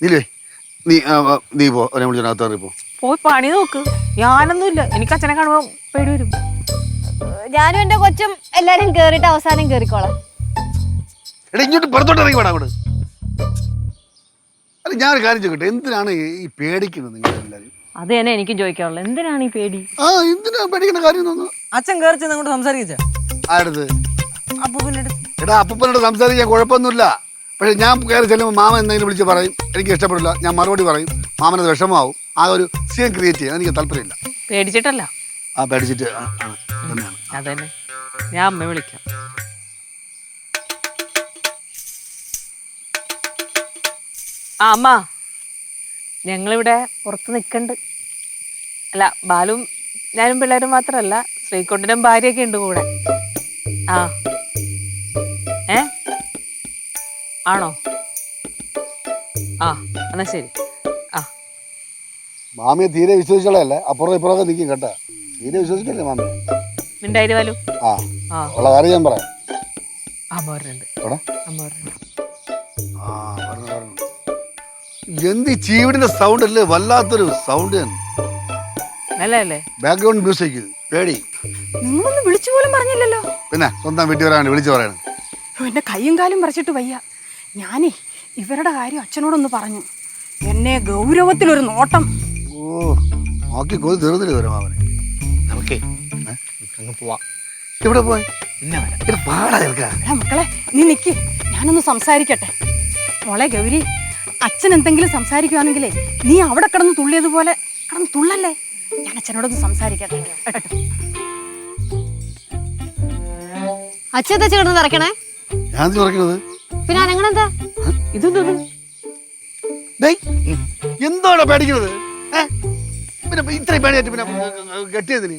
നീലേ നീ ആ, ആ, നീ പോ. അവനെ വിളിച്ചോണ്ട് അകത്ത് പോ. പോയി പണി നോക്ക്. ഞാനൊന്നുമില്ല. എനിക്ക് അച്ഛനെ കാണുമ്പോ പേടി വരും. ഞാനും എന്റെ കൊച്ചും എല്ലാരും കേറിട്ട് അവസാനം കേറിക്കോളാം. എടാ ഇങ്ങോട്ട് പുറത്തോട്ട് ഇറങ്ങി വേണം അങ്ങോട്ട്. അല്ല ഞാനൊരു കാര്യം ചോദിക്കട്ടെ. എന്തിനാണ് ഈ- ഈ പേടിക്കുന്നത് നിങ്ങൾ എല്ലാവരും അത് തന്നെ എനിക്കും ചോദിക്കാനുള്ളത് എന്തിനാണ് ഈ പേടി? ആ എന്തിനാ പേടിക്കുന്ന കാര്യം തോന്നുന്നു? അച്ഛൻ കയറി ചെന്ന് അങ്ങോട്ട് സംസാരിച്ച ആരത് അപ്പൊ പിന്നെ എടാ അപ്പനോട് സംസാരിക്കാൻ കുഴപ്പമൊന്നുമില്ല. പക്ഷെ ഞാൻ കയറി ചെല്ലുമ്പോൾ മാമൻ എന്തെങ്കിലും വിളിച്ച് പറയും എനിക്ക് ഇഷ്ടപ്പെടില്ല. ഞാൻ മറുപടി പറയും മാമനത് വിഷമാവും ആ ഒരു സീൻ ക്രിയേറ്റ് ചെയ്യാൻ എനിക്ക് താല്പര്യമില്ല. പേടിച്ചിട്ടല്ല? ആ പേടിച്ചിട്ട് ആ, ആ, തന്നെയാണ്. അതന്നെ. ഞാൻ അമ്മ വിളിക്കാം. ആ അമ്മ. ഞങ്ങളിവിടെ പുറത്ത് നിൽക്കണ്ട് അല്ല ബാലും ഞാനും പിള്ളേരും മാത്രമല്ല ശ്രീകുട്ടനും ഭാര്യയൊക്കെ ഉണ്ട് കൂടെ. ആ. ആണോ? ആ എന്നാ ശരി. ആ. മാമിയെ തീരെ വിശ്വസിച്ചോളല്ലേ അപ്പുറം ഇപ്പുറമൊക്കെ നിൽക്കും കേട്ടാ. തീരെ വിശ്വസിക്കല്ലേ മാമി? മിണ്ടായി ബാലു. ആ. ഉള്ള കാര്യം ഞാൻ പറയാം. അമ്മ എടാ അമ്മ ആ പറഞ്ഞു പറഞ്ഞു. എന്ത് ചീവിടിന്റെ സൗണ്ട് അല്ലേ? വല്ലാത്തൊരു സൗണ്ട് അല്ലേ ബാക്ക്ഗ്രൗണ്ട് മ്യൂസിക് പേടി. നിങ്ങളൊന്ന് വിളിച്ചു പോലും പറഞ്ഞില്ലല്ലോ. പിന്നെ സ്വന്തം വീട്ടിൽ വരാൻ വിളിച്ചു പറയണം. എന്റെ കൈയും കാലും പറിച്ചിട്ട് വയ്യ. ഞാനേ ഇവരുടെ കാര്യം അച്ഛനോടൊന്ന് പറഞ്ഞു. എന്നെ ഗൗരവത്തിലൊരു നോട്ടം. ഓ നോക്കി കൊതി തീർന്നില്ല നമുക്കേ അങ്ങ് പോവാം. ഇവിടെ പോയി? ഇത് പാടാ മക്കളെ നീ നിക്ക്. ഞാനൊന്ന് സംസാരിക്കട്ടെ. മോളെ ഗൗരി അച്ഛൻ എന്തെങ്കിലും സംസാരിക്കുവാണെങ്കിലേ നീ അവിടെ കിടന്ന് തുള്ളിയതുപോലെ കിടന്ന് തുള്ളല്ലേ? ഞാൻ അച്ഛനോടൊന്ന് സംസാരിക്കട്ടെ. കേട്ടോ? അച്ഛൻ കിടന്ന് തറക്കണേ ഞാൻ പറയുന്നത് പിന്നെ അനങ്ങണെന്താ ഇതെന്തോന്ന് ഡേയ് എന്താണ് പേടിക്കുന്നത്? പിന്നെ ഇത്രയും പേടിയായിട്ട് പിന്നെ കെട്ടിയതിന്.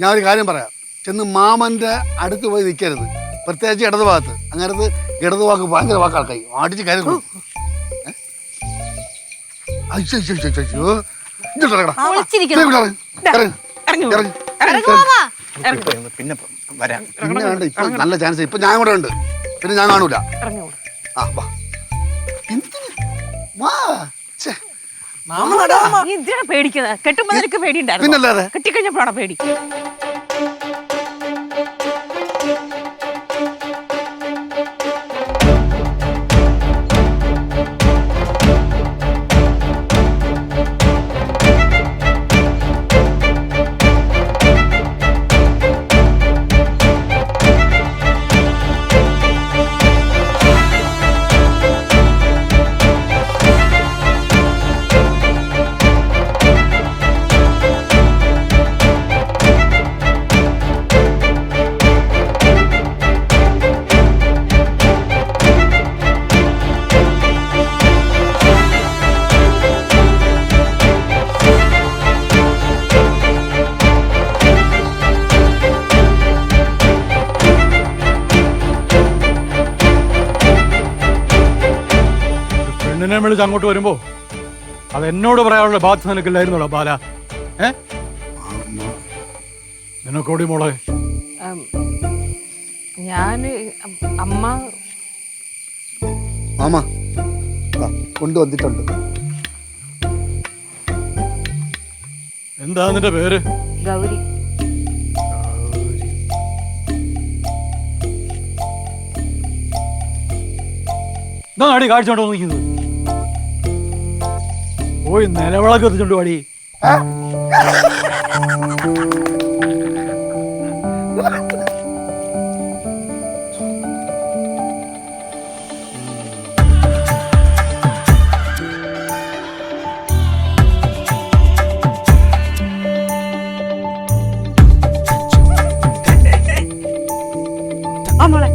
ഞാൻ ഒരു കാര്യം പറയാം. ചെന്ന് മാമന്റെ അടുത്ത് പോയി നിൽക്കരുത് പ്രത്യേകിച്ച് ഇടതു ഭാഗത്ത്. അങ്ങനത് ഇടതു വാക്ക് ഭയങ്കര വാക്കാൾക്കായി. ആടിച്ച് അടിച്ച് കയറി. പിന്നെ വരാം. ഇപ്പൊ നല്ല ചാൻസ് ഇപ്പൊ ഞാൻ കൂടെ ഉണ്ട്. പിന്നെ ഞാൻ കാണൂല. ആ വാ? വാ. ഛെ. നീ എന്തിനാ പേടിക്കുന്നത് കെട്ടുമ്പോ നിനക്ക് പേടിയുണ്ടായിരുന്നു? പിന്നല്ലാതെ? കെട്ടിക്കഴിഞ്ഞപ്പോഴാണോ പേടി? പെണ്ണിനെ വിളിച്ച് അങ്ങോട്ട് വരുമ്പോ അത് എന്നോട് പറയാനുള്ള ബാധ്യത നിനക്കില്ലായിരുന്നോടാ ബാല? ഏ? നിനക്കോടി മോളെ? ഞാൻ അമ്മ. മാമ കൊണ്ടുവന്നിട്ടുണ്ട്. എന്താ നിന്റെ പേര്? ഗൗരി. എന്താ അടി കാഴ്ചോണ്ടോ നിൽക്കുന്നത് പോയി നിലവിളക്ക് എത്തിച്ചോണ്ട് പാടി ആ മോളെ.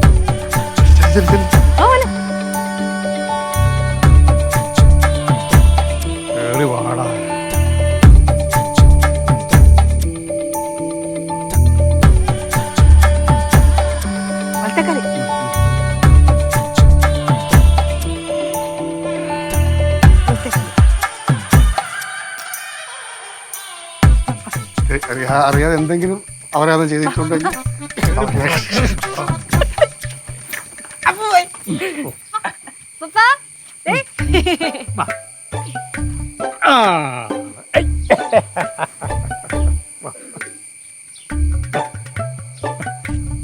അറിയാതെ എന്തെങ്കിലും അവരത് ചെയ്തിട്ടുണ്ടെങ്കിൽ പപ്പാ, ദേ, ആ.